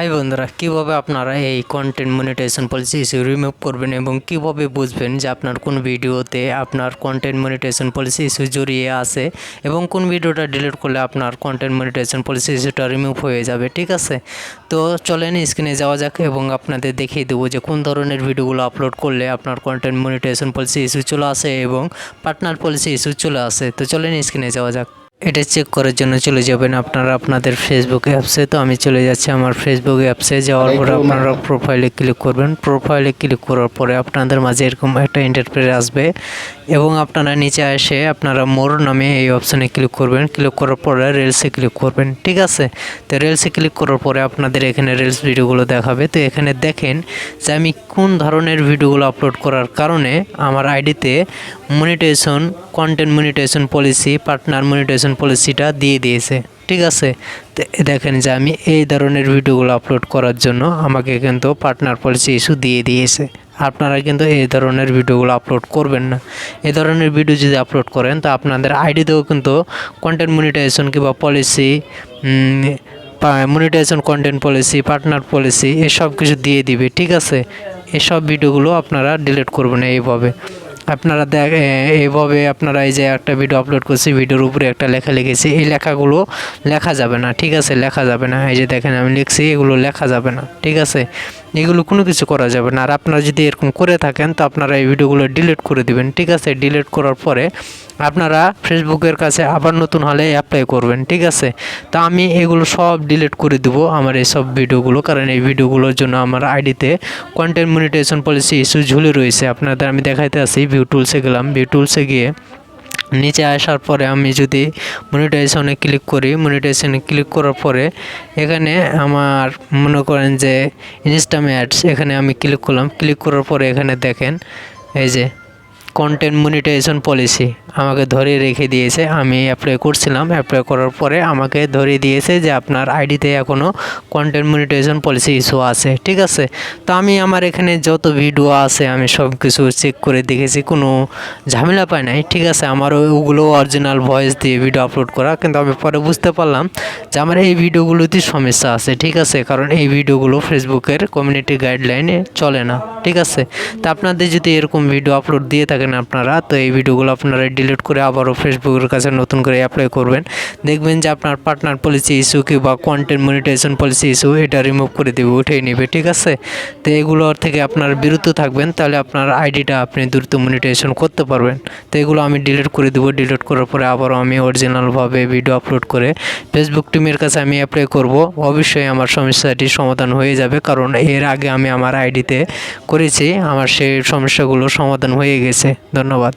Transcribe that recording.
High বন্ধুরা, কীভাবে আপনারা এই content monetization policy issue remove করবেন এবং কীভাবে বুঝবেন যে আপনার কোন ভিডিওতে আপনার কন্টেন্ট মনিটাইজেশন পলিসি ইস্যু জড়িয়ে আছে এবং কোন ভিডিওটা ডিলিট করলে আপনার কন্টেন্ট মনিটাইজেশন পলিসি ইস্যুটা রিমুভ হয়ে যাবে, ঠিক আছে? তো চলেন স্ক্রিনে যাওয়া যাক এবং আপনাদের দেখিয়ে দেবো যে কোন ধরনের ভিডিওগুলো আপলোড করলে আপনার কন্টেন্ট মনিটাইজেশন পলিসি ইস্যু চলে আসে এবং পার্টনার পলিসি ইস্যু চলে আসে। তো চলেন স্ক্রিনে যাওয়া যাক। এটা চেক করার জন্য চলে যাবেন আপনারা আপনাদের ফেসবুক অ্যাপসে তো আমি চলে যাচ্ছি আমার ফেসবুক অ্যাপসে যাওয়ার পরে আপনারা প্রোফাইলে ক্লিক করবেন। প্রোফাইলে ক্লিক করার পরে আপনাদের মাঝে এরকম একটা ইন্টারপ্রেস আসবে। এবং আপনারা নিচে এসে আপনারা মোর নামে এই অপশানে ক্লিক করবেন। ক্লিক করার পরে রেলসে ক্লিক করবেন। ঠিক আছে? তো রেলসে ক্লিক করার পরে আপনাদের এখানে রেলস ভিডিওগুলো দেখাবে। তো এখানে দেখেন যে আমি কোন ধরনের ভিডিওগুলো আপলোড করার কারণে আমার আইডিতে monetization content monetization policy partner monetization পলিসিটা দিয়ে দিয়েছে, ঠিক আছে? দেখেন যে আমি এই ধরনের ভিডিওগুলো আপলোড করার জন্য আমাকে কিন্তু পার্টনার পলিসি ইস্যু দিয়ে দিয়েছে। আপনারা কিন্তু এই ধরনের ভিডিওগুলো আপলোড করবেন না। এই ধরনের ভিডিও যদি আপলোড করেন, তো আপনাদের আইডিতেও কিন্তু কন্টেন্ট মনিটাইজেশন কিংবা policy monetization content policy partner policy এসব কিছু দিয়ে দিবে, ঠিক আছে? এসব ভিডিওগুলো আপনারা ডিলিট করবেন এইভাবে। আপনারা দেখ এইভাবে আপনারা এই যে একটা ভিডিও আপলোড করছি ভিডিওর উপরে একটা লেখা লিখেছি, এই লেখাগুলো লেখা যাবে না, ঠিক আছে? লেখা যাবে না। এই যে দেখেন আমি লিখছি, এগুলো লেখা যাবে না, ঠিক আছে? এগুলো কোনো কিছু করা যাবে না। আর আপনারা যদি এরকম করে থাকেন, তো আপনারা এই ভিডিওগুলো ডিলিট করে দিবেন। ঠিক আছে? ডিলিট করার পরে আপনারা ফেসবুকের কাছে আবার নতুন হলে অ্যাপ্লাই করবেন। ঠিক আছে? তা আমি এগুলো সব ডিলিট করে দেব আমার এই সব ভিডিওগুলো। কারণ এই ভিডিওগুলোর জন্য আমার আইডিতে কন্টেন্ট মনিটাইজেশন পলিসি ইস্যু ঝুলে রয়েছে। আপনাদের আমি দেখাইতে আসি ভিউ টুলসে গেলাম। ভিউ টুলসে গিয়ে নিচে আসার পরে আমি যদি মনিটাইজেশনে ক্লিক করি মনিটাইজেশনে ক্লিক করার পরে এখানে আমার মনে করেন যে ইনস্টাম অ্যাডস এখানে আমি ক্লিক করলাম। ক্লিক করার পরে এখানে দেখেন, এই যে কন্টেন্ট মনিটাইজেশন পলিসি আমাকে ধরে রেখে দিয়েছে। আমি অ্যাপ্লাই করছিলাম অ্যাপ্লাই করার পরে আমাকে ধরে দিয়েছে যে আপনার আইডিতে এখনও কন্টেন্ট মনিটাইজেশন পলিসি ইস্যু আছে, ঠিক আছে? তো আমি আমার এখানে যত ভিডিও আছে, আমি সব কিছু চেক করে দেখেছি, কোনো ঝামেলা পাই নাই, ঠিক আছে? আমার ওগুলো অরিজিনাল ভয়েস দিয়ে ভিডিও আপলোড করা, কিন্তু আমি পরে বুঝতে পারলাম যে আমার এই ভিডিওগুলোতে সমস্যা আছে, ঠিক আছে? কারণ এই ভিডিওগুলো ফেসবুকের কমিউনিটি গাইডলাইনে চলে না, ঠিক আছে? তো আপনাদের যদি এরকম ভিডিও আপলোড দিয়ে থাকেন আপনারা, তো এই ভিডিওগুলো আপনারা ডিলিট করে আবারও ফেসবুকের কাছে নতুন করে অ্যাপ্লাই করবেন। দেখবেন যে আপনার পার্টনার পলিসি ইস্যু কিংবা কন্টেন্ট মনিটাইজেশন পলিসি ইস্যু এটা রিমুভ করে দেবে, উঠেই নেবে, ঠিক আছে? তো এগুলোর থেকে আপনার বিরত থাকবেন, তাহলে আপনার আইডিটা আপনি দ্রুত মনিটাইজেশন করতে পারবেন। তো এগুলো আমি ডিলিট করে দেবো ডিলিট করার পরে আবারও আমি অরিজিনালভাবে ভিডিও আপলোড করে ফেসবুক টিমের কাছে আমি অ্যাপ্লাই করব। অবশ্যই আমার সমস্যাটি সমাধান হয়ে যাবে, কারণ এর আগে আমি আমার আইডিতে করেছি, আমার সেই সমস্যাগুলো সমাধান হয়ে গেছে। ধন্যবাদ